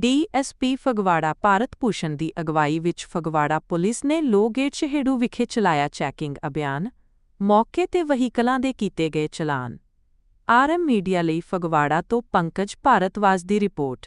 DSP Phagwara Bharat Bhushan ਦੀ ਅਗਵਾਈ ਵਿੱਚ ਫਗਵਾੜਾ ਪੁਲਿਸ ਨੇ ਲੋਗੇਟ ਸ਼ਹਿੜੂ ਵਿਖੇ ਚਲਾਇਆ ਚੈਕਿੰਗ ਅਭਿਆਨ, ਮੌਕੇ ਤੇ ਵਹੀਕਲਾਂ ਦੇ ਕੀਤੇ ਗਏ ਚਲਾਨ। ਆਰਐਮ ਮੀਡੀਆ ਲਈ ਫਗਵਾੜਾ ਤੋਂ ਪੰਕਜ ਭਾਰਤਵਾਜ ਦੀ ਰਿਪੋਰਟ।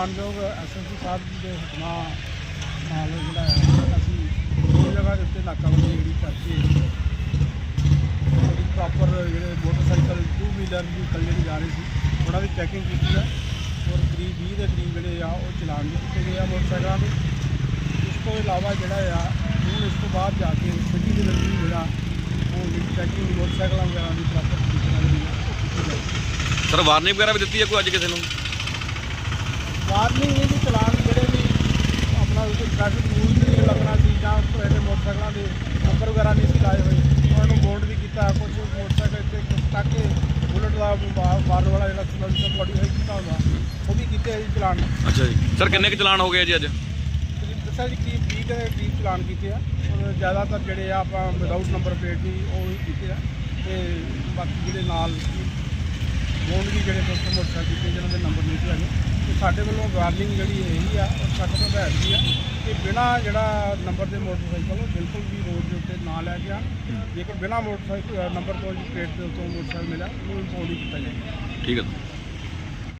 ਮਾਨਯੋਗ ਐਸਐਸਪੀ ਸਾਹਿਬ ਜੀ ਦੇ ਹੁਕਮਾਂ ਨਾਲ ਜਿਹੜਾ ਹੈ, ਅਸੀਂ ਦੋ ਜਗ੍ਹਾ ਦੇ ਉੱਤੇ ਨਾਕਾਬੰਦੀ ਜਿਹੜੀ ਕਰਕੇ ਪ੍ਰੋਪਰ ਜਿਹੜੇ ਮੋਟਰਸਾਈਕਲ ਟੂ ਵੀਲਰ ਵੀ ਇਕੱਲੇ ਨਹੀਂ ਜਾ ਰਹੇ ਸੀ, ਉਹਨਾਂ ਦੀ ਚੈਕਿੰਗ ਕੀਤੀ ਹੈ ਔਰ ਕਰੀਬ 20 ਦੇ ਕਰੀਬ ਜਿਹੜੇ ਆ, ਉਹ ਚਲਾਨ ਵੀ ਕੀਤੇ ਗਏ ਆ ਮੋਟਰਸਾਈਕਲਾਂ ਦੇ। ਇਸ ਤੋਂ ਇਲਾਵਾ ਜਿਹੜਾ ਆ, ਹੁਣ ਇਸ ਤੋਂ ਬਾਅਦ ਜਾ ਕੇ ਸਿਟੀ ਦੇ ਵਿੱਚ ਜਿਹੜਾ ਉਹ ਜਿਹੜੀ ਚੈਕਿੰਗ ਮੋਟਰਸਾਈਕਲਾਂ ਵਗੈਰਾ ਦੀ ਪ੍ਰੋਪਰ ਤਰੀਕੇ ਨਾਲ ਜਿਹੜੀ ਆ ਉਹ ਕੀਤੀ ਜਾਏਗੀ। ਸਰ ਵਾਰਨਿੰਗ ਵਗੈਰਾ ਵੀ ਦਿੱਤੀ ਹੈ ਕੋਈ ਅੱਜ ਕਿਸੇ ਨੂੰ? ਵਾਰਨਿੰਗ ਇਹ ਵੀ ਚਲਾਨ ਜਿਹੜੇ ਵੀ ਆਪਣਾ ਟ੍ਰੈਫਿਕ ਰੂਲ ਨਹੀਂ ਲੱਗਣਾ ਸੀ ਜਾਂ ਇਹਦੇ ਮੋਟਰਸਾਈਕਲਾਂ ਦੇ ਨੰਬਰ ਵਗੈਰਾ ਨਹੀਂ ਸੀ ਲਾਏ ਹੋਏ। ਉਹਨਾਂ ਨੂੰ ਬੋਰਡ ਵੀ ਕੀਤਾ ਕੁਝ ਮੋਟਰਸਾਈਕਲ ਤੇ ਕੁਝ ਟਾਕੇ ਬੁਲਟ ਦਾ ਮਾਰਨ ਵਾਲਾ ਜਿਹੜਾ ਸਮਝ ਮੋਡੀਫਾਈ ਕੀਤਾ ਹੁੰਦਾ ਉਹ ਵੀ ਕੀਤੇ ਜੀ ਚਲਾਨ। ਅੱਛਾ ਜੀ। ਸਰ ਕਿੰਨੇ ਕੁ ਚਲਾਨ ਹੋ ਗਏ ਜੀ ਅੱਜ? ਦੱਸਿਆ ਜੀ ਕਰੀਬ 20 ਦੇ ਕਰੀਬ ਚਲਾਨ ਕੀਤੇ ਆ। ਔਰ ਜ਼ਿਆਦਾਤਰ ਜਿਹੜੇ ਆ ਆਪਾਂ ਵਿਦਆਊਟ ਨੰਬਰ ਪਲੇਟ ਦੀ ਉਹ ਹੀ ਕੀਤੇ ਆ। ਤੇ ਬਾਕੀ ਜਿਹੜੇ ਨਾਲ ਬੋਂਡ ਵੀ ਜਿਹੜੇ ਮੋਟਰਸਾਈਕਲ ਕੀਤੇ ਜਿਹਨਾਂ ਦੇ ਨੰਬਰ ਨਹੀਂ ਸੀ ਹੈਗੇ ਤੇ ਸਾਡੇ ਵੱਲੋਂ ਵਾਰਨਿੰਗ ਜਿਹੜੀ ਇਹੀ ਆ, ਉਹ ਸਾਡੇ ਤੋਂ ਹਦਾਇਤ ਵੀ ਆ ਕਿ ਬਿਨਾ ਜਿਹੜਾ ਨੰਬਰ ਦੇ ਮੋਟਰਸਾਈਕਲ ਉਹ ਬਿਲਕੁਲ ਵੀ ਰੋਡ ਦੇ ਉੱਤੇ ਨਾ ਲੈ ਕੇ ਆਉਣ। ਜੇਕਰ ਬਿਨਾ ਮੋਟਰਸਾਈਕਲ ਨੰਬਰ ਤੋਂ ਜੀ ਪਲੇਟ ਦੇ ਉੱਤੋਂ ਮੋਟਰਸਾਈਕਲ ਮਿਲਿਆ, ਉਹਨੂੰ ਇੰਪੋਰਟ ਹੀ ਕੀਤਾ ਜਾਏਗਾ। ਠੀਕ ਹੈ